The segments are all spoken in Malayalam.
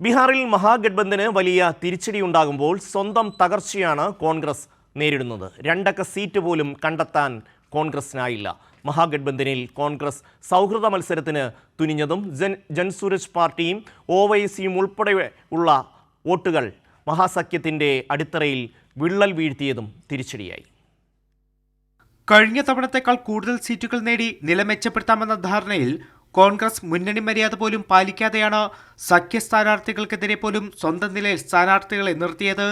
ബീഹാറിൽ മഹാഗഡ്ബന്ധന് വലിയ തിരിച്ചടിയുണ്ടാകുമ്പോൾ സ്വന്തം തകർച്ചയാണ് കോൺഗ്രസ് നേരിടുന്നത്. രണ്ടക്ക സീറ്റ് പോലും കണ്ടെത്താൻ കോൺഗ്രസിനായില്ല. മഹാഗഡ്ബന്ധനിൽ കോൺഗ്രസ് സൗഹൃദ മത്സരത്തിന് തുനിഞ്ഞതും ജൻ ജൻസൂരജ് പാർട്ടിയും ഒ വൈ സിയും ഉൾപ്പെടെ ഉള്ള വോട്ടുകൾ മഹാസഖ്യത്തിന്റെ അടിത്തറയിൽ വിള്ളൽ വീഴ്ത്തിയതും തിരിച്ചടിയായി. കഴിഞ്ഞ തവണത്തേക്കാൾ കൂടുതൽ സീറ്റുകൾ നേടി നില മെച്ചപ്പെടുത്താമെന്ന ധാരണയിൽ കോൺഗ്രസ് മുന്നണി മര്യാദ പോലും പാലിക്കാതെയാണ് സഖ്യ സ്ഥാനാർത്ഥികൾക്കെതിരെ പോലും സ്വന്തം നിലയിൽ സ്ഥാനാർത്ഥികളെ നിർത്തിയത്.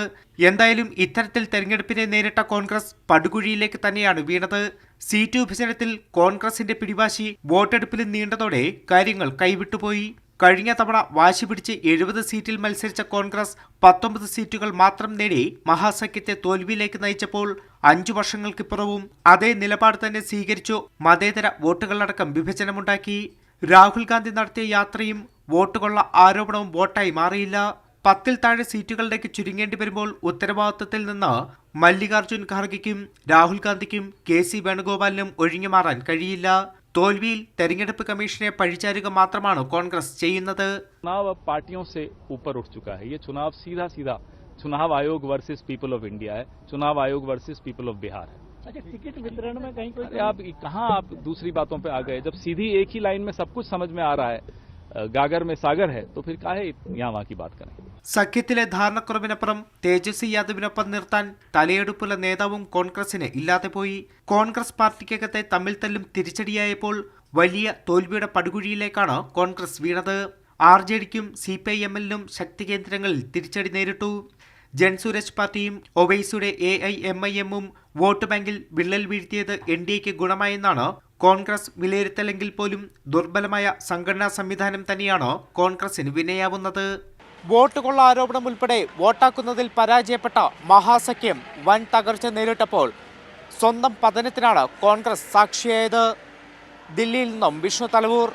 എന്തായാലും ഇത്തരത്തിൽ തെരഞ്ഞെടുപ്പിനെ നേരിട്ട കോൺഗ്രസ് പടുകുഴിയിലേക്ക് തന്നെയാണ് വീണത്. സീറ്റ് വിഭജനത്തിൽ കോൺഗ്രസിന്റെ പിടിവാശി വോട്ടെടുപ്പിലും നീണ്ടതോടെ കാര്യങ്ങൾ കൈവിട്ടുപോയി. കഴിഞ്ഞ തവണ വാശി പിടിച്ച് എഴുപത് സീറ്റിൽ മത്സരിച്ച കോൺഗ്രസ് പത്തൊമ്പത് സീറ്റുകൾ മാത്രം നേടി മഹാസഖ്യത്തെ തോൽവിയിലേക്ക് നയിച്ചപ്പോൾ അഞ്ചു വർഷങ്ങൾക്കിപ്പുറവും അതേ നിലപാട് തന്നെ സ്വീകരിച്ചു മതേതര വോട്ടുകളടക്കം വിഭജനമുണ്ടാക്കി. രാഹുൽ ഗാന്ധി നടത്തിയ യാത്രയും വോട്ടുകൊള്ള ആരോപണവും വോട്ടായി മാറിയില്ല. പത്തിൽ താഴെ സീറ്റുകളിലേക്ക് ചുരുങ്ങേണ്ടി വരുമ്പോൾ ഉത്തരവാദിത്വത്തിൽ നിന്ന് മല്ലികാർജുൻ ഖാർഗയ്ക്കും രാഹുൽ ഗാന്ധിക്കും കെ സി വേണുഗോപാലിനും ഒഴിഞ്ഞു മാറാൻ കഴിയില്ല. തോൽവിയിൽ തെരഞ്ഞെടുപ്പ് കമ്മീഷനെ പഴിചാരുക മാത്രമാണ് കോൺഗ്രസ് ചെയ്യുന്നത്. Chunav Aayog versus people of India Chunav Aayog versus people of Bihar people of Bihar है अच्छा टिकट वितरण में कहीं कोई अरे आप कहाँ आप दूसरी बातों पे आ गए जब सीधी एक ही लाइन में सब कुछ समझ में आ रहा है अ, गागर में सागर है तो फिर काहे यहाँ वहाँ की बात करें സഖ്യത്തിലെ ധാരണക്കുറവിനപ്പുറം തേജസ്വി യാദവിനൊപ്പം നിർത്താൻ തലയെടുപ്പുള്ള നേതാവും കോൺഗ്രസിന് ഇല്ലാതെ പോയി കോൺഗ്രസ് പാർട്ടിക്കകത്തെ തമ്മിൽ തല്ലും തിരിച്ചടിയായപ്പോൾ വലിയ തോൽവിയുടെ പടുകുഴിയിലേക്കാണ് കോൺഗ്രസ് വീണത് R J ഡിക്കും C P I എമ്മിലും ശക്തി കേന്ദ്രങ്ങളിൽ തിരിച്ചടി നേരിട്ടു ജൻസൂരജ് പാർട്ടിയും ഒവൈസിയുടെ എ ഐ എം ഐ എമ്മും വോട്ട് ബാങ്കിൽ വിള്ളൽ വീഴ്ത്തിയത് എൻ ഡി എക്ക് ഗുണമായെന്നാണ് കോൺഗ്രസ് വിലയിരുത്തലെങ്കിൽ പോലും ദുർബലമായ സംഘടനാ സംവിധാനം തന്നെയാണ് കോൺഗ്രസിന് വിനയാവുന്നത്. വോട്ട് കൊള്ള ആരോപണം ഉൾപ്പെടെ വോട്ടാക്കുന്നതിൽ പരാജയപ്പെട്ട മഹാസഖ്യം വൻ തകർച്ച നേരിട്ടപ്പോൾ സ്വന്തം പതനത്തിനാണ് കോൺഗ്രസ് സാക്ഷിയായത്. ദില്ലിയിൽ നിന്നും വിഷ്ണു തലവൂർ.